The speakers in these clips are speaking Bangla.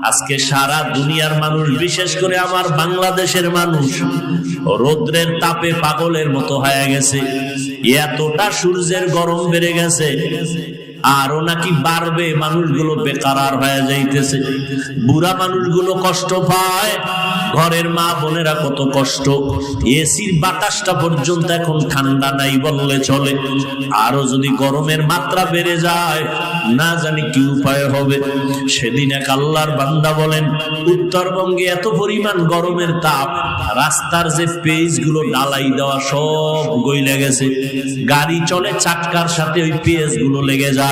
আজকে সারা দুনিয়ার মানুষ, বিশেষ করে আমার বাংলাদেশের মানুষ, রৌদ্রের তাপে পাগলের মতো হয়ে গেছে। এতটা সূর্যের গরম বেড়ে গেছে। আরও নাকি বাড়বে, মানুষগুলো বেকার হয়ে যাইতেছে। বুড়া মানুষগুলো কষ্ট পায়। ঘরের মা বোনেরা কত কষ্ট। এসির বাতাসটা পর্যন্ত এখন ঠান্ডা নাই বললে চলে। আরও যদি গরমের মাত্রা বেড়ে যায়, না জানি কি উপায় হবে। সেদিন এক আল্লাহর বান্দা বলেন, উত্তরবঙ্গে এত পরিমাণ গরমের তাপ, রাস্তার যে পেজগুলো ডালাই দেওয়া সব গইলে গেছে। গাড়ি চলে চাক্কার সাথে ওই পেজগুলো লেগে যায়।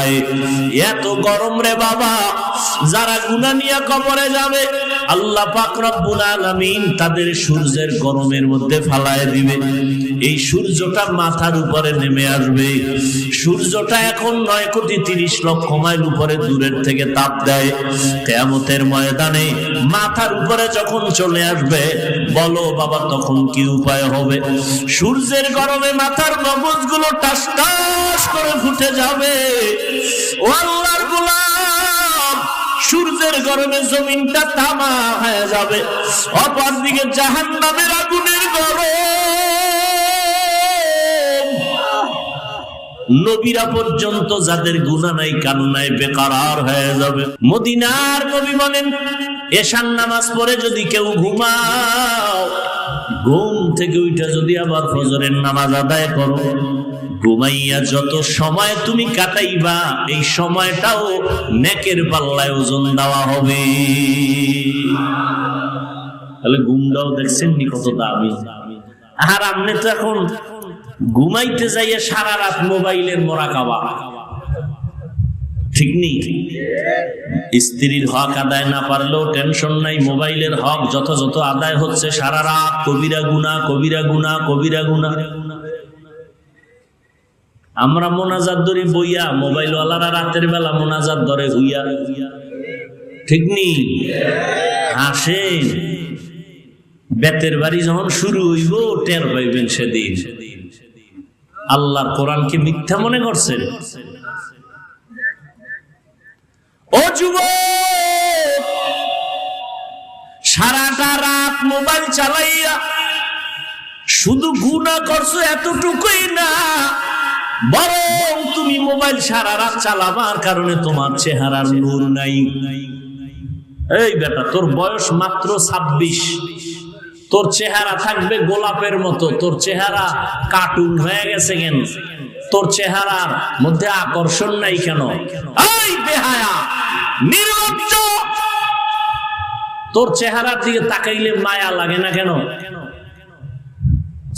এত গরম রে বাবা যারা গুনা নিয়ে কবরে যাবে আল্লাহ পাক রব্বুল আলামিন তাদের সূর্যের গরমের মধ্যে ফালায় দিবে। এই সূর্যটা মাথার উপরে নেমে আসবে। সূর্যটা এখন নয় কোটি তিরিশ লক্ষ মাইল উপরে দূরের থেকে তাপ দেয়। কেয়ামতের ময়দানে মাথার উপরে যখন চলে আসবে, বলো বাবা তখন কি উপায় হবে? সূর্যের গরমে মাথার মগজগুলো টাস টাস করে ফুটে যাবে। ও আল্লাহর গোলাম! সূর্যের গরমে জমিনটা তামা হয়ে যাবে। অপর দিকে জাহান নামের আগুনের গরম। নবীরা পর্যন্ত যাদের গুণা নাই কান্নায় বেকার হয়ে যাবে। মদিনার নবী বলেন এশান নামাজ পরে যদি কেউ ঘুমাও, ঘুম থেকে উঠে যদি আবার ফজরের নামাজ আদায় করো। ঘুমাইয়া যত সময় তুমি কাটাইবা, এই সময়টাও নেকের পাল্লায় ওজন দেওয়া হবে। তাহলে ঘুমটাও দেখছেন নি কত দামি। আর আপনি তো এখন ঘুমাইতে যাইয়া সারা রাত মোবাইলের মরা কাবা ঠিক নেই? স্ত্রীর হক আদায় না পারলেও টেনশন নাই, মোবাইলের হক যথাযথ আদায় হচ্ছে সারা রাত, কবিরা গুনা কবিরা গুনা কবিরা গুনা আমরা মোনাজাত ধরি বইয়া মোবাইল ওয়ালারা রাতের বেলা মোনাজাত ধরে হইয়া ঠিক নেই হাসেন বেতের বাড়ি যখন শুরু হইব, টের পাইবেন সেদিন। আল্লাহর কোরআনকে মিথ্যা মনে করছেন ও যুব সারাটা রাত মোবাইল চালাইয়া, শুধু গুণা করছ এতটুকুই না বরং তুমি মোবাইল সারা রাত চালাবার কারণে তোমার চেহারার নূর নাই। এই বেটা, তোর বয়স মাত্র ছাব্বিশ। তোর চেহারা থাকবে গোলাপের মতো। তোর চেহারা কার্টুন হয়ে গেছে কেন? তোর চেহারার মধ্যে আকর্ষণ নাই কেন? বেহায়া তোর চেহারার দিকে তাকাইলে মায়া লাগে না কেন?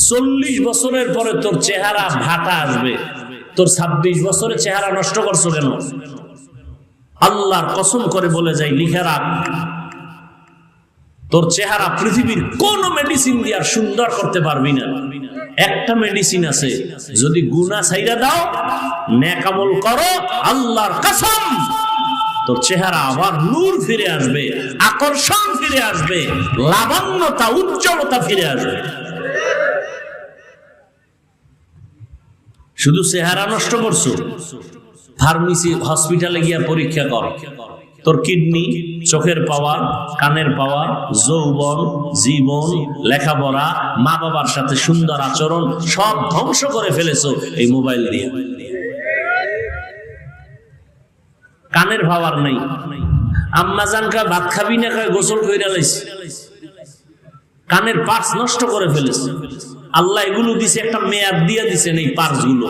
চল্লিশ বছরের পরে তোর চেহারা ভাটা আসবে। তোর ছাব্বিশ বছরের চেহারা নষ্ট করছ কেন? আল্লাহর কসম করে বলে যাই, লিখে রাখ। তোর চেহারা পৃথিবীর কোন মেডিসিন দিয়ে আর সুন্দর করতে পারবি না। একটা মেডিসিন আছে, যদি গুনা ছাইরা দাও নেকামল করো, আল্লাহর কসম। তোর চেহারা আবার নূর ফিরে আসবে, আকর্ষণ ফিরে আসবে, লাবণ্যতা, উজ্জ্বলতা ফিরে আসবে। শুধু চেহারা নষ্ট করছ? ফার্মেসি, হসপিটালে গিয়া পরীক্ষা কর। তোর কিডনি, চোখের পাওয়ার, কানের পাওয়ার, যৌবন, জীবন, লেখাপড়া মা বাবার সাথে সুন্দর আচরণ সব ধ্বংস করে ফেলেছো এই মোবাইল দিয়ে। কানের পাওয়ার নাই। আম্মা জানকা ভাত খাবি না গোসল কইরা কানের পার্স নষ্ট করে ফেলেছে। আল্লাহ এগুলো দিছে, একটা মেয়াদ দিয়ে দিছেন এই পার্সগুলো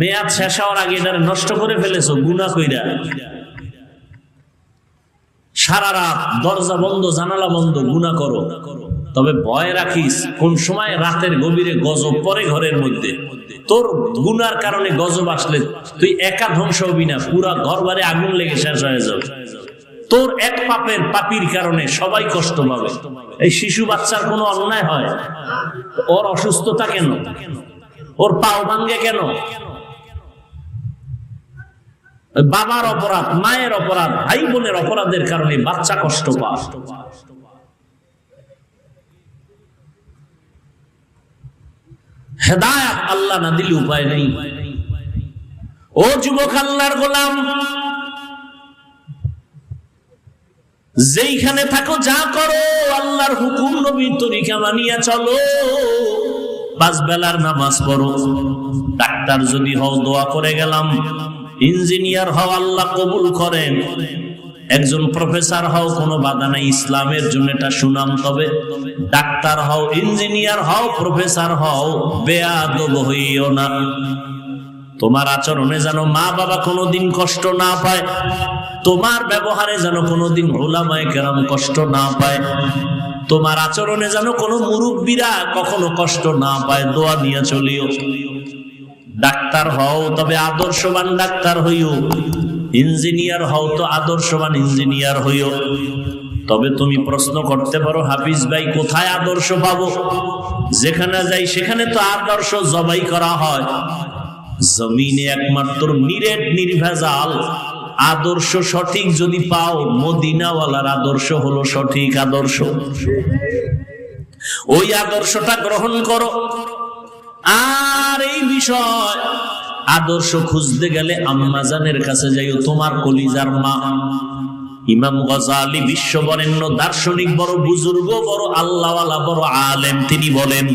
মেয়াদ শেষ হওয়ার আগে এটা নষ্ট করে ফেলেছো গুনা কইরা। সারা রাত দরজা বন্ধ, জানালা বন্ধ গুনা করো। তবে ভয় রাখিস, কোন সময় রাতের গভীরে গজব পরে ঘরের মধ্যে। তোর গুনার কারণে গজব আসলে, তুই একা ধ্বংস হবি না, পুরা ঘর বারে আগুন লেগে শেষ হয়ে যাবে। তোর এক পাপের পাপির কারণে সবাই কষ্ট পাবে। এই শিশু বাচ্চার কোনো অন্যায় হয়? ওর অসুস্থতা কেন? ওর পাও ভাঙ্গে কেন? বাবার অপরাধ, মায়ের অপরাধ, ভাই বোনের অপরাধের কারণে বাচ্চা কষ্ট পায়। হেদায়াত আল্লাহ না দিলে উপায় নেই। ও যুবক আল্লাহর গোলাম যেইখানে থাকো, যা করো, আল্লাহর হুকুম, নবীর তরিকা মানিয়া চলো। পাঁচ বেলার নামাজ পড়ো। ডাক্তার যদি হও, দোয়া করে গেলাম। ইঞ্জিনিয়ার হও, আল্লাহ কবুল করেন একজন প্রফেসর হও, কোনো বাধা নাই, ইসলামের জন্য এটা সুনাম তবে। ডাক্তার হও, ইঞ্জিনিয়ার হও, প্রফেসর হও, বেয়াদব হইও না। তোমার আচরণে যেন মা বাবা কোনোদিন কষ্ট না পায়, তোমার ব্যবহারে যেন কোনোদিন ওলামায় কেরাম কষ্ট না পায়, তোমার আচরণে যেন কোনো মুরব্বীরা কখনো কষ্ট না পায়, দোয়া নিয়ে চলিও। ডাক্তার হও, তবে আদর্শবান ডাক্তার হইও। ইঞ্জিনিয়ার হও তো আদর্শবান ইঞ্জিনিয়ার হইও। তবে তুমি প্রশ্ন করতে পারো, হাফিজ ভাই, কোথায় আদর্শ পাবো? যেখানে যাই, সেখানে তো আদর্শ জবাই করা হয়। জমিনে একমাত্র নিরেট, নির্ভেজাল। আদর্শ সঠিক যদি পাও, মদিনাওয়ালার আদর্শ হলো সঠিক আদর্শ। ওই আদর্শটা গ্রহণ করো। আর এই বিষয়, আদর্শ খুঁজতে গেলে আম্মাজানের কাছে যাইও, তোমার কলিজার মা। ইমাম গজালি বিশ্ববরেণ্য দার্শনিক বড় বুজুর্গ, বড় আল্লাহওয়ালা, বড় আলেম। তিনি বলেন,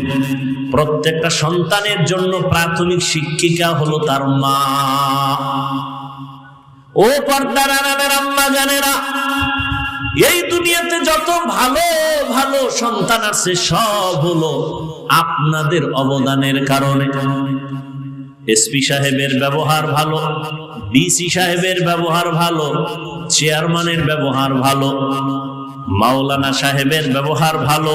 প্রত্যেকটা সন্তানের জন্য প্রাথমিক শিক্ষিকা হলো তার মা। ও পর্দার জানেরা, এই দুনিয়াতে যত ভালো ভালো সন্তান আছে, সব হলো আপনাদের অবদানের কারণে। এসপি সাহেবের ব্যবহার ভালো ডিসি সাহেবের ব্যবহার ভালো, চেয়ারম্যানের ব্যবহার ভালো, মাওলানা সাহেবের ব্যবহার ভালো,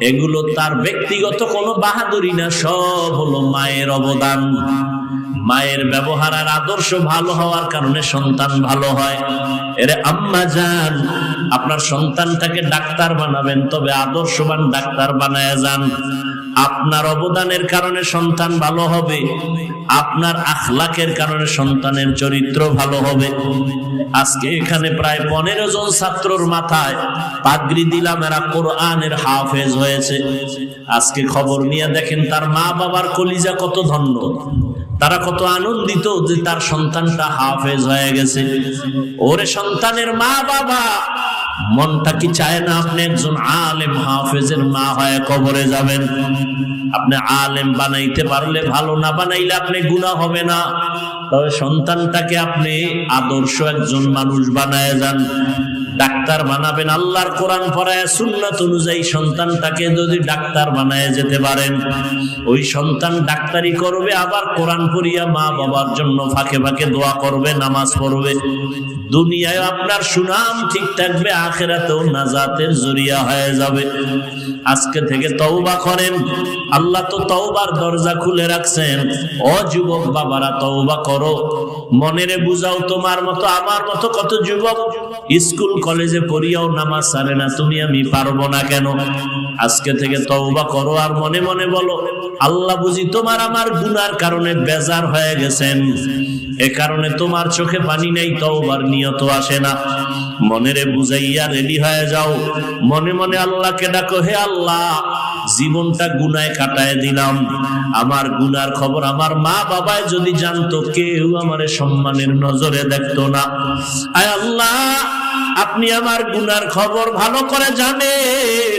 এগুলো তার ব্যক্তিগত কোনো বাহাদুরি না, সব হলো মায়ের অবদান। মায়ের ব্যবহার আর আদর্শ ভালো হওয়ার কারণে সন্তান ভালো হয়। এরে আম্মা যান, আপনার সন্তানটাকে ডাক্তার বানাবেন, তবে আদর্শবান ডাক্তার বানায় যান। আপনার অবদানের কারণে সন্তান ভালো হবে, আপনার আখলাকের কারণে সন্তানের চরিত্র ভালো হবে। আজকে এখানে প্রায় পনেরো জন ছাত্রর মাথায় পাগড়ি দিলাম, এরা কোরআনের হাফেজ হয়েছে। আজকে খবর নিয়ে দেখেন, তার মা বাবার কলিজা কত ধন্য। তারা কত আনন্দিত যে তার সন্তানটা হাফেজ হয়ে গেছে। ওরে সন্তানের মা বাবা মনটা কি চায় না আপনি একজন আলেম, হাফেজের মা হয়ে কবরে যাবেন? আপনি আলেম বানাইতে পারলে ভালো, না বানাইলে আপনি গুণা হবে না। তবে সন্তানটাকে আপনি আদর্শ একজন মানুষ বানায় যান। ডাক্তার বানাবেন, আল্লাহর কোরআন পড়ায়, সুন্নাত অনুযায়ী সন্তানটাকে যদি ডাক্তার বানায় যেতে পারেন। ওই সন্তান ডাক্তারি করবে, আবার কোরআন পড়িয়া মা বাবার জন্য ফাঁকে ফাঁকে দোয়া করবে, নামাজ পড়বে। দুনিয়ায় আপনার সুনাম ঠিক থাকবে, আখেরাতেও নাজাতের জরিয়া হয়ে যাবে। আজকে থেকে তওবা করেন। আল্লাহ তো তওবার দরজা খুলে রাখছেন। ও যুবক বাবারা, তওবা করো। মনেরে বুঝাও তোমার মতো, আমার মতো কত যুবক? স্কুল, কলেজে পড়িয়াও নামাজ সারে না, তুমি আমি পারব না কেন? আজকে থেকে তওবা করো আর মনে মনে বলো, আল্লাহ বুঝি তোমার আমার গুনার কারণে বেজার হয়ে গেছেন। এ কারণে তোমার চোখে পানি নেই, তওবার নিয়ত আসে না। মনেরে বুঝাইয়া রেডি হয়ে যাও। মনে মনে আল্লাহকে ডাকো, হে আল্লাহ, জীবনটা গুনায় কাটায় দিলাম। আমার গুনার খবর আমার মা বাবায় যদি জানতো, কেউ আমারে সম্মানের নজরে দেখতো না। আয় আল্লাহ, আপনি আমার গুনার খবর ভালো করে জানেন।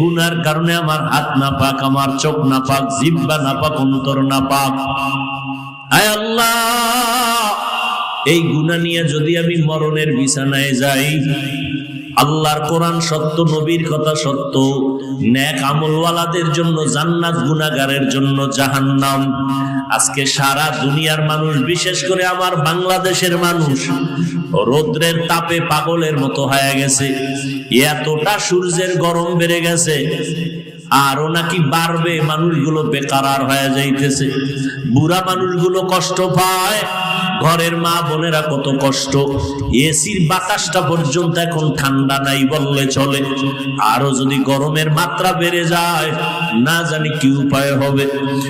গুনার কারণে আমার হাত না পাক আমার চোখ না পাক জিব্বা না পাক অন্তর না পাক আয় আল্লাহ এই গুণা নিয়ে যদি আমি মরণের বিছানায় যাই, আল্লাহর কোরআন সত্য, নবীর কথা সত্য ন্যাক আমলওয়ালাদের জন্য, জান্নাত গুনাগারের জন্য জাহান্নাম। আজকে সারা দুনিয়ার মানুষ, বিশেষ করে আমার বাংলাদেশের মানুষ, রৌদ্রের তাপে পাগলের মতো হয়ে গেছে। এতটা সূর্যের গরম বেড়ে গেছে, আরও নাকি বাড়বে, মানুষগুলো বেকার হয়ে যাইতেছে। বুড়া মানুষগুলো কষ্ট পায় ঘরের মা বোনেরা কত কষ্ট। এসির বাতাসটা পর্যন্ত এখন ঠান্ডা নাই বললে চলে। আরও যদি গরমের মাত্রা বেড়ে যায়, না জানি কি উপায় হবে।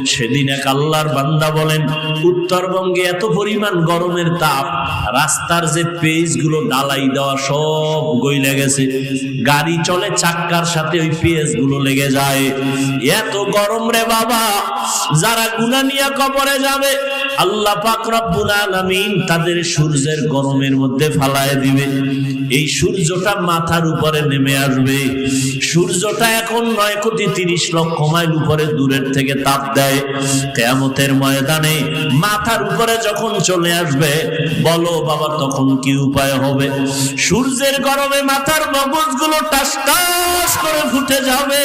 সেদিন এক আল্লাহর বান্দা বলেন, উত্তরবঙ্গে এত পরিমাণ গরমের তাপ, রাস্তার যে পেজগুলো ডালাই দেওয়া সব গইলে গেছে। গাড়ি চলে চাক্কার সাথে ওই পেজগুলো লেগে যায়। এত গরম রে বাবা, যারা গুনা নিয়ে কবরে যাবে আল্লাহ পাক রব্বুল আলামিন তাদের সূর্যের গরমের মধ্যে দিবে। এই সূর্যটা মাথার উপরে নেমে আসবে। সূর্যটা এখন কোটি তিরিশ লক্ষ মাইল উপরে দূরের থেকে তাপ দেয়। কেয়ামতের ময়দানে মাথার উপরে যখন চলে আসবে, বলো বাবা তখন কি উপায় হবে? সূর্যের গরমে মাথার মগজগুলো টাস টাস করে ফুটে যাবে।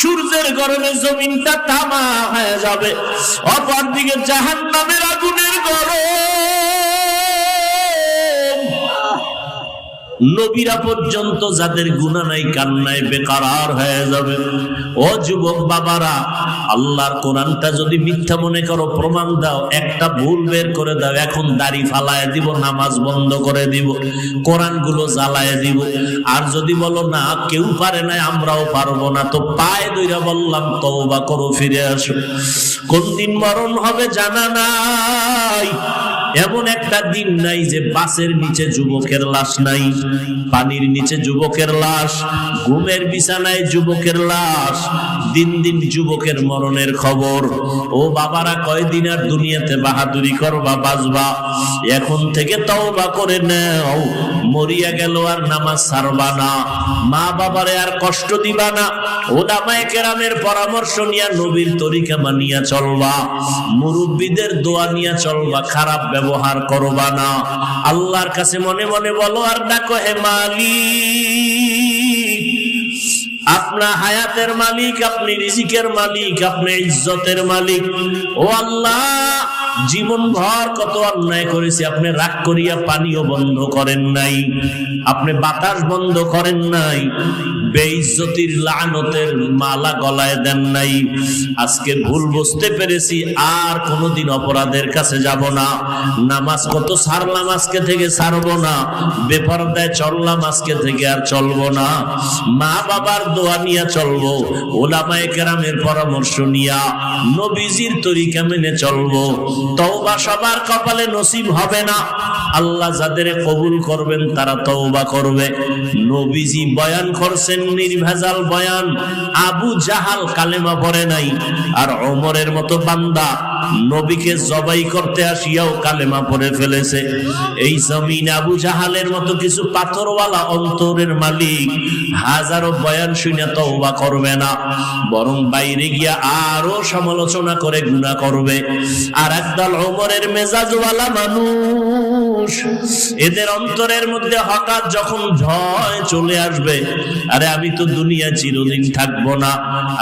সূর্যের গরমে জমিনটা তামা হয়ে যাবে। অপর দিকে জাহান নামের আগুনের গরম। নবীরা পর্যন্ত যাদের গুণা নাই, কান্নায় বেকার হয়ে যাবে। ও যুবক বাবারা, আল্লাহর কোরআনটা যদি মিথ্যা মনে করো, প্রমাণ দাও, একটা ভুল বের করে দাও, এখন দাড়ি ফালায় দিব, নামাজ বন্ধ করে দিব কোরআনগুলো জ্বালায় দিব। আর যদি বলো, না, কেউ পারে না, আমরাও পারব না, তো পায়ে দইরা বললাম, তওবা করো, ফিরে আসো। কোন দিন মরণ হবে জানা নাই। এমন একটা দিন নাই যে বাসের নিচে যুবকের লাশ নাই, পানির নিচে যুবকের লাশ, ঘুমের বিছানায় যুবকের লাশ, দিন দিন যুবকের মরণের খবর। ও বাবারা, কয়দিন আর দুনিয়াতে বাহাদুরি করবা বাজবা এখন থেকে তওবা করে নাও। মরিয়া গেল আর নামাজ ছাড়বা না। মা বাবারে আর কষ্ট দিবা না। ওলামায়ে কেরামের পরামর্শ নিয়া নবীর তরিকা মানিয়া চলবা। মুরব্বীদের দোয়া নিয়া চলবা। খারাপ ব্যবহার করবা না। আল্লাহর কাছে মনে মনে বলো, আর ডাকো হে মালিক আপনার হায়াতের মালিক, আপনি রিজিকের মালিক, আপনি ইজ্জতের মালিক। ও আল্লাহ জীবন ভর কত অন্যায় করেছি, আপনি রাগ করিয়া পানিও বন্ধ করেন নাই, আপনি বাতাস বন্ধ করেন নাই বেইজ্জতির লানতের মালা গলায় দেন নাই। আজকে ভুল বুঝতে পেরেছি, আর কোনোদিন অপরাধের কাছে যাব না। নামাজ কত সারলাম আজকে থেকে সারবো না। বেপরদায় চললাম আজকে থেকে আর চলবো না। মা বাবার দোয়া নিয়ে চলবো, ওলামায়ে কেরামের পরামর্শ নিয়া নবীজির তরিকা মেনে চলবো। তওবা সবার কপালে নসিব হবে না। আল্লাহ যাদের কবুল করবেন, তারা তওবা করবে। নবীজি বয়ান করছেন নির্ভেজাল বয়ান আবু জাহাল কালেমা পড়ে নাই। আর অমরের মতো বান্দা নবীকে জবাই করতে আসিয়াও কালেমা পড়ে ফেলেছে। এই জমিন আবু জাহালের মতো কিছু পাথরওয়ালা অন্তরের মালিক হাজারো বয়ান শুনে তওবা করবে না, বরং বাইরে গিয়া আরও সমালোচনা করে গুনাহ করবে। আর একদল ওমরের মেজাজওয়ালা মানুষ, এদের অন্তরের মধ্যে হঠাৎ যখন ভয় চলে আসবে, আরে আমি তো দুনিয়া চিরদিন থাকব না,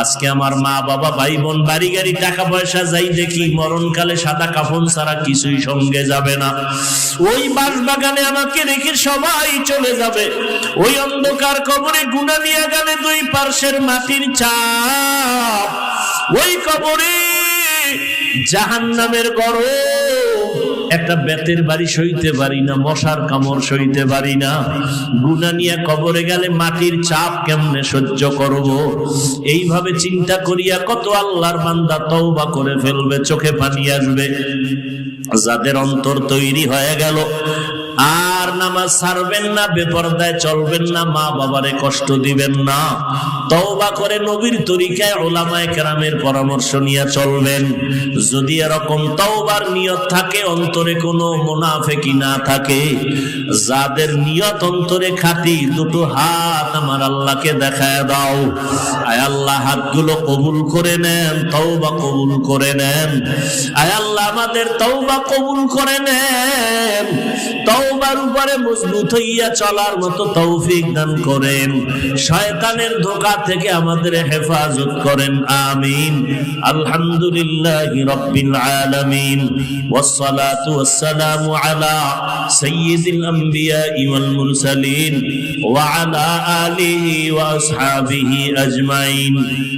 আজকে আমার মা বাবা ভাই বোন বাড়ি গাড়ি টাকা পয়সা যাই দেখি মরণকালে সাদা কাফন ছাড়া কিছুই সঙ্গে যাবে না। ওই বাস বাগানে আমাকে রেখে সবাই চলে যাবে। ওই অন্ধকার কবরে গুণা নিয়ে গেলে দুই পার্শ্বের মাটির চাপ ওই কবরে জাহান নামের গরম একটা বেতের বাড়ি সইতে পারি না, মশার কামড় সইতে পারি না। গুনা নিয়ে কবরে গেলে মাটির চাপ কেমনে সহ্য করব? এইভাবে চিন্তা করিয়া কত আল্লাহর বান্দা তওবা করে ফেলবে, চোখে পানি আসবে। যাদের অন্তর তৈরি হয়ে গেল আর নামাজ ছাড়বেন না, বেপরদায় চলবেন না, মা বাবারে কষ্ট দিবেন না। তওবা করে নবীর তরিকায় ওলামায় কেরামের পরামর্শ নিয়ে চলবেন। যদি এরকম তওবার নিয়ত থাকে, অন্তরে কোনো মুনাফেকি না থাকে। যাদের নিয়ত অন্তরে খাটি, দুটো হাত আমার আল্লাহকে দেখায় দাও। আয় আল্লাহ, হাতগুলো কবুল করে নেন, তওবা কবুল করে নেন। আয় আল্লাহ, আমাদের তওবা কবুল করে নেন। তৌবার উপরে মজবুত হইয়া চলার মতো তৌফিক দান করেন। শয়তানের ধোকা থেকে আমাদের হেফাজত করেন। আমিন। আলহামদুলিল্লাহ রব্বিল আলামিন। ওয়াসসালাতু ওয়াসসালামু আলা সাইয়্যিদিল আমবিয়া ওয়াল মুরসালিন। ওয়া আলা আলিহি ওয়া আসহাবিহি আজমাইন।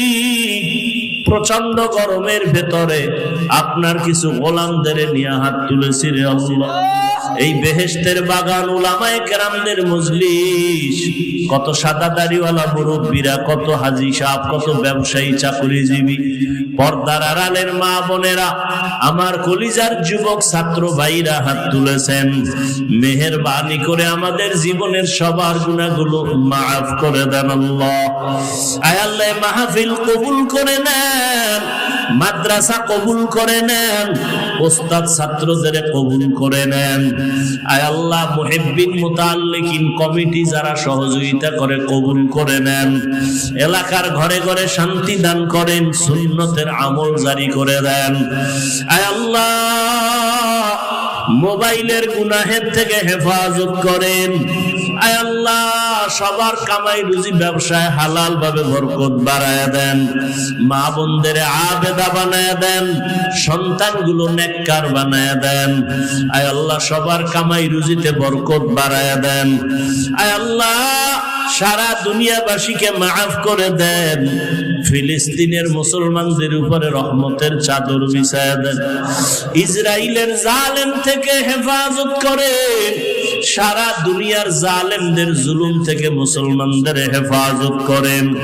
প্রচণ্ড গরমের ভেতরে আপনার কিছু গোলামদের নিয়ে হাত তুলেছি রে আল্লাহ। এই বেহেস্তের বাগান উলামায়ে কেরামদের মজলিস। কত সাদা দাড়িওয়ালা মুরব্বীরা, কত হাজি সাহেব, কত ব্যবসায়ী, চাকরিজীবী, পর্দার আড়ালের মা বোনেরা, আমার কলিজার যুবক ছাত্র ভাইরা হাত তুলেছেন। মেহেরবানি করে আমাদের জীবনের সবার গুণাগুলো মাফ করে দেন আল্লাহ। আয় আল্লাহ মাহফিল কবুল করে নেন। মাদ্রাসা কবুল করে নেন, ওস্তাদ ছাত্রদের কবুল করে নেন। আয় আল্লাহ, মুহিব্বিন মুতাল্লিকিন কমিটি যারা সহযোগিতা করে কবুল করে নেন। এলাকার ঘরে ঘরে শান্তি দান করেন, সুন্নতের আমল জারি করে দেন। আয় আল্লাহ, মোবাইলের গুনাহের থেকে হেফাজত করেন। আয় আল্লাহ সবার কামাই রুজি ব্যবসায় হালাল ভাবে বরকত বাড়ায় দেন। মা বোনদের আবেদা বানায় দেন, সন্তানগুলো নেককার বানায় দেন। আয় আল্লাহ, সবার কামাই রুজিতে বরকত বাড়ায় দেন। আয় আল্লাহ, সারা দুনিয়াবাসীকে মাফ করে দেন। ফিলিস্তিনের মুসলমানদের উপরে রহমতের চাদর বিছায় দেন। ইসরায়েলের জালেম থেকে হেফাজত করেন সারা দুনিয়ার জালেমদের জুলুম থেকে মুসলমানদের হেফাজত করেন।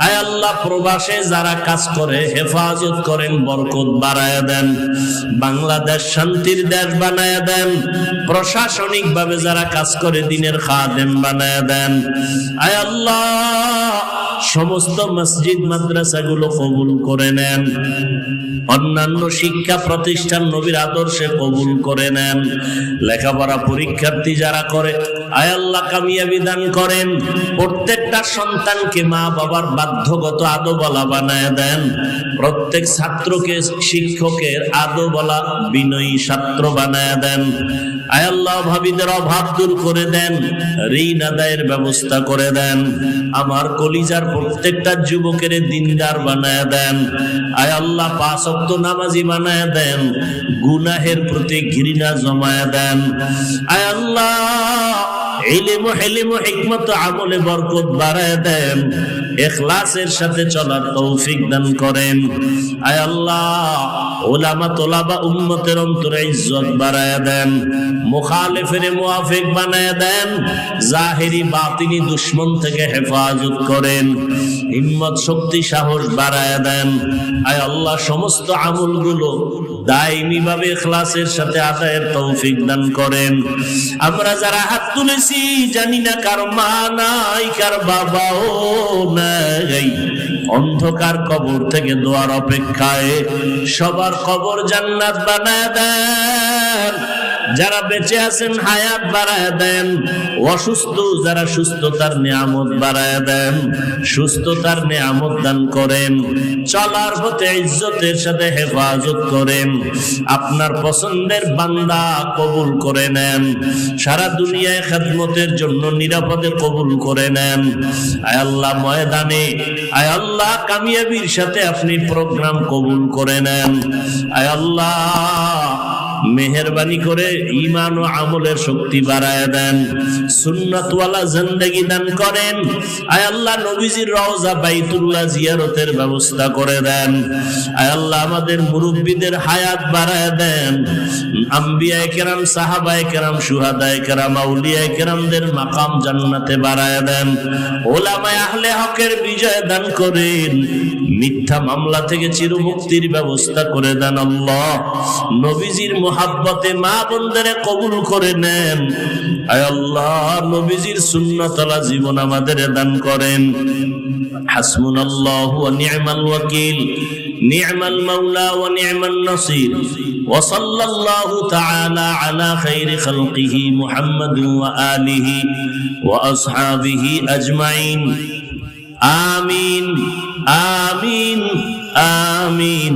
আয় আল্লাহ, প্রবাসে যারা কাজ করে, হেফাজত করেন, বরকত বাড়ায় দেন। বাংলাদেশ শান্তির দেশ বানায় দেন। প্রশাসনিক ভাবে যারা কাজ করে, দিনের খাদেম বানায় দেন। আয় আল্লাহ, সমস্ত মসজিদ, মাদ্রাসাগুলো কবুল করে নেন। অন্যান্য শিক্ষা প্রতিষ্ঠান নবীর আদর্শে কবুল করে নেন। লেখাপড়া পরীক্ষার্থী যারা করে আয় আল্লাহ কামিয়াবি দান করেন। প্রত্যেকটা সন্তানকে মা বাবার বাধ্যগত আদো বলা বানায় দেন। প্রত্যেক ছাত্রকে, শিক্ষকের আদো বলা বিনয়ী ছাত্র বানায় দেন। আয় আল্লাহ, ভাবিদের অভাব দূর করে দেন, ঋণ আদায়ের ব্যবস্থা করে দেন। আমার কলিজার প্রত্যেকটা যুবকের দিনদার বানায় দেন। আয় আল্লাহ, পাঁচ নামাজি বানায় দেন, গুনাহের প্রতি ঘৃণা জমায় দেন। আয় ইলিম হেলিম হিকমত আমলে বরকত বাড়ায় দেন। এখলাসের সাথে চলার তৌফিক দান করেন। আয় আল্লাহ ওলামা তোলাবা উম্মতের অন্তরে ইজ্জত বাড়ায় দেন, মুখালেফের মুআফিক বানায় দেন, জাহেরি বাতিনি দুশ্মন থেকে হেফাজত করেন, হিম্মত, শক্তি, সাহস বাড়ায় দেন। আয় আল্লাহ, সমস্ত আমলগুলো দায়মি ভাবে ইখলাসের সাথে আদায়ের তৌফিক দান করেন। আমরা যারা হাত তুলেছি, জানি না কার মা নাই, কার বাবাও নাই। অন্ধকার কবর থেকে দোয়ার অপেক্ষায় সবার কবর জান্নাত বানায় দেন। যারা বেঁচে আছেন, হায়াত বাড়ায় দেন। অসুস্থ যারা সুস্থতার নিয়ামত বাড়ায় দেন। সুস্থতার নিয়ামত দান করেন। চলার পথে ইজ্জতের সাথে হেফাজত করেন। আপনার পছন্দের বান্দা কবুল করে নেন। সারা দুনিয়ায় খেদমতের জন্য নিরাপদে কবুল করে নেন। আয় আল্লাহ ময়দানে, আয় আল্লাহ কামিয়াবির সাথে আপনি প্রোগ্রাম কবুল করে নেন। আয় আল্লাহ মেহরবানি করে ইমান ও আমলের শক্তি বাড়ায় দেন। সুন্নতওয়ালা জিন্দেগি দান করেন। আয় আল্লাহ নবীজির রওজা বাইতুল্লাহ জিয়ারতের ব্যবস্থা করে দেন। আয় আল্লাহ আমাদের মুরব্বীদের হায়াত বাড়ায় দেন। আম্বিয়ায়ে কেরাম, সাহাবায়ে কেরাম সুহাদায়ে কেরাম, আউলিয়ায়ে কেরামদের মাকাম জান্নাতে বাড়ায় দেন। ওলামায়ে আহলে হকের বিজয় দান করেন। মিথ্যা মামলা থেকে চিরমুক্তির ব্যবস্থা করে দেন আল্লাহ। নবীজির মোহাব্বতে মা বন্ধেরে কবুল করে নেন আয় আল্লাহ নবীজির সুন্নতলা জীবন আমাদের দান করেন হাসমুন আল্লাহ নি'মাল ওয়াকিল নি'মাল মাওলা ওয়া নি'মান নাসির وصلى الله تعالى على خير خلقه محمد وآله وأصحابه أجمعين آمين آمين آمين